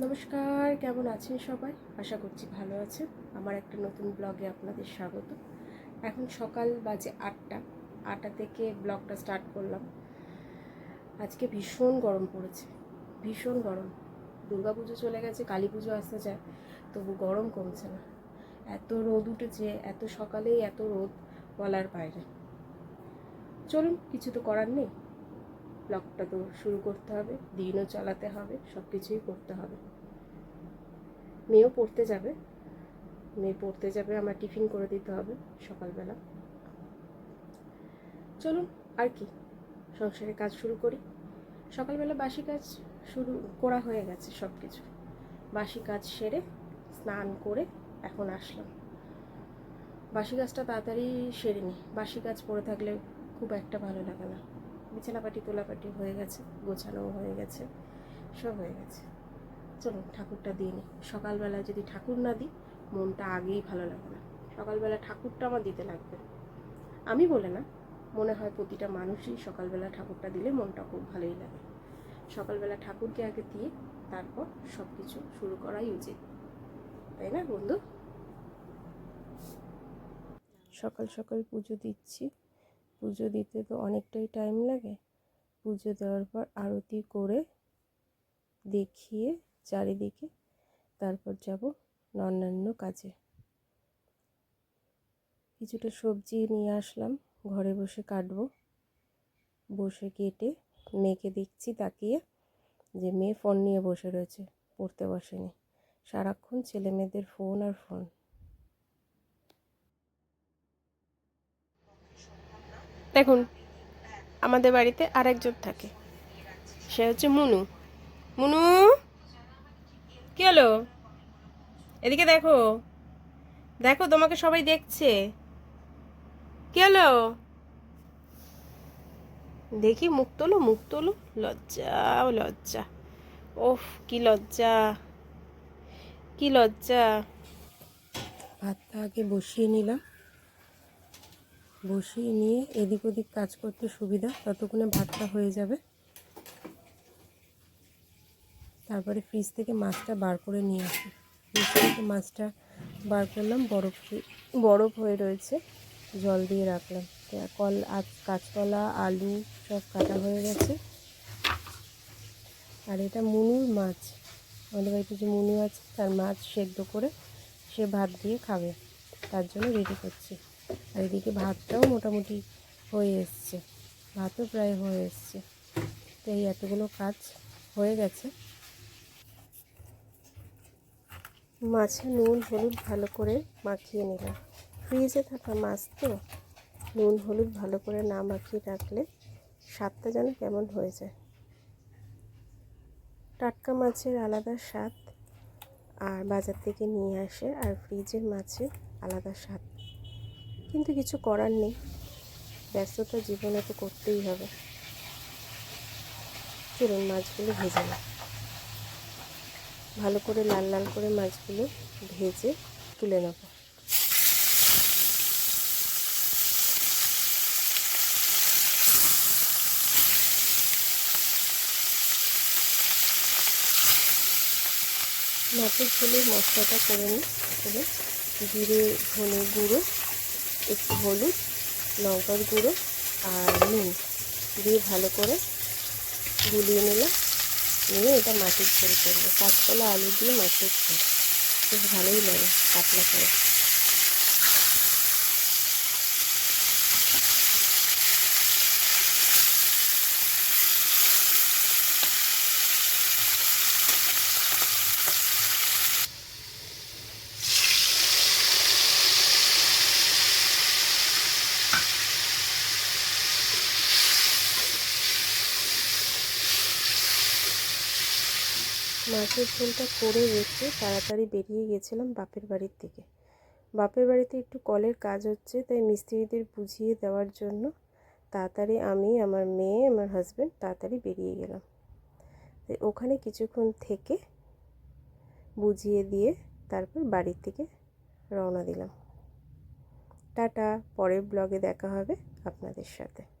নমস্কার, কেমন আছেন সবাই? আশা করছি ভালো আছেন। আমার একটা নতুন ব্লগে আপনাদের স্বাগত। এখন সকাল বাজে আটটা। আটটা থেকে ব্লগটা স্টার্ট করলাম। আজকে ভীষণ গরম পড়েছে। ভীষণ গরম। দুর্গা পুজো চলে গেছে কালী পুজো আসতে যায় তবু গরম কমছে না। এত রোদ উঠেছে, এত সকালেই এত রোদ বলার বাইরে। চলুন, কিছু তো করার নেই। ব্লগটা তো শুরু করতে হবে, দিনও চালাতে হবে সব কিছুই করতে হবে। মেয়েও পড়তে যাবে, মেয়ে পড়তে যাবে, আমার টিফিন করে দিতে হবে সকালবেলা। চলুন, আর কি, সংসারের কাজ শুরু করি। সকালবেলা বাসি কাজ শুরু, করা হয়ে গেছে সব কিছু বাসি কাজ সেরে, স্নান করে এখন আসলাম। বাসি কাজটা তাড়াতাড়ি সেরে নিই। বাসি কাজ পড়ে থাকলে খুব একটা ভালো লাগে না। বিছানাপাটি, তোলাপাটি হয়ে গেছে, গোছানোও হয়ে গেছে, সব হয়ে গেছে। চলো ঠাকুরটা দিয়ে নিই সকালবেলা যদি ঠাকুর না দিই, মনটা আগেই ভালো লাগে না। সকালবেলা ঠাকুরটা আমার দিতে লাগবে আমি বলে না, মনে হয় প্রতিটা মানুষই সকালবেলা ঠাকুরটা দিলে মনটা খুব ভালোই লাগে। সকালবেলা ঠাকুরকে আগে দিয়ে তারপর সব কিছু শুরু করাই উচিত। তাই না, বন্ধু? সকাল সকাল পুজো দিচ্ছি। পুজো দিতে তো অনেকটাই টাইম লাগে। পুজো দেওয়ার পর আরতি করে দেখিয়ে চারিদিকে তারপর যাব অন্যান্য কাজে। কিছুটা সবজি নিয়ে আসলাম, ঘরে বসে কাটবো। বসে কেটে মেয়েকে দেখছি তাকিয়ে যে মেয়ে ফোন নিয়ে বসে রয়েছে, পড়তে বসেনি। সারাক্ষণ ছেলে মেয়েদের ফোন আর ফোন দেখুন, আমাদের বাড়িতে আরেকজন থাকে। সে হচ্ছে মুনু। মুনু, কি হলো? এদিকে দেখো। দেখো, তোমাকে সবাই দেখছে। কি হলো? দেখি, মুখ তোলো মুখ তোলো। লজ্জা, ও লজ্জা। ওফ, কি লজ্জা। কি লজ্জা। ভাতটা আগে বসিয়ে নিলাম। বসিয়ে নিয়ে এদিক ওদিক কাজ করতে সুবিধা, ততক্ষণে ভাতটা হয়ে যাবে। তারপরে ফ্রিজ থেকে মাছটা বার করে নিয়ে আসি। ফ্রিজ থেকে মাছটা বার করলাম, বরফ বরফ হয়ে রয়েছে, জল দিয়ে রাখলাম। কল, আজ কাঁচকলা, আলু সব কাটা হয়ে গেছে। আর এটা মুনুর মাছ। আমাদের বাড়িতে যে মুনু আছে, তার মাছ সেদ্ধ করে সে ভাত দিয়ে খাবে। তার জন্য রেডি করছি। আর এদিকে ভাতটাও মোটামুটি হয়ে এসছে। ভাতও প্রায় হয়ে এসছে। তো এই এতগুলো কাজ হয়ে গেছে। মাছে নুন, হলুদ ভালো করে মাখিয়ে নিলাম। ফ্রিজে থাকা মাছ তো, নুন, হলুদ ভালো করে না মাখিয়ে রাখলে স্বাদটা যেন কেমন হয়ে যায়। টাটকা মাছের আলাদা স্বাদ, আর বাজার থেকে নিয়ে আসে, আর ফ্রিজের মাছের আলাদা স্বাদ। কিন্তু কিছু করার নেই। ব্যস্ততা জীবনে তো করতেই হবে। চলুন মাছগুলো ভেজে নিই। ভালো করে লাল লাল করে মাছগুলো ভেজে তুলে নেব। মাছের ঝোলে মশলাটা করে নিই। তাহলে জিরে, ধনে গুঁড়ো একটু হলুদ, লঙ্কার গুঁড়ো আর নুন দিয়ে ভালো করে গুলিয়ে নিলাম। নিয়ে এটা মাছের ঝোল করব। কাঁচকলা, আলু দিয়ে মাছের ঝোল। বেশ ভালোই লাগে, পাতলা করে। মাছের ঝোলটা করে রেখে তাড়াতাড়ি বেরিয়ে গেছিলাম বাপের বাড়ির থেকে বাপের বাড়িতে একটু কলের কাজ হচ্ছে, তাই মিস্ত্রিদের বুঝিয়ে দেওয়ার জন্য তাড়াতাড়ি আমি, আমার মেয়ে, আমার হাজব্যান্ড তাড়াতাড়ি বেরিয়ে গেলাম। তাই ওখানে কিছুক্ষণ থেকে বুঝিয়ে দিয়ে তারপর বাড়ির থেকে রওনা দিলাম। টাটা, পরের ব্লগে দেখা হবে আপনাদের সাথে।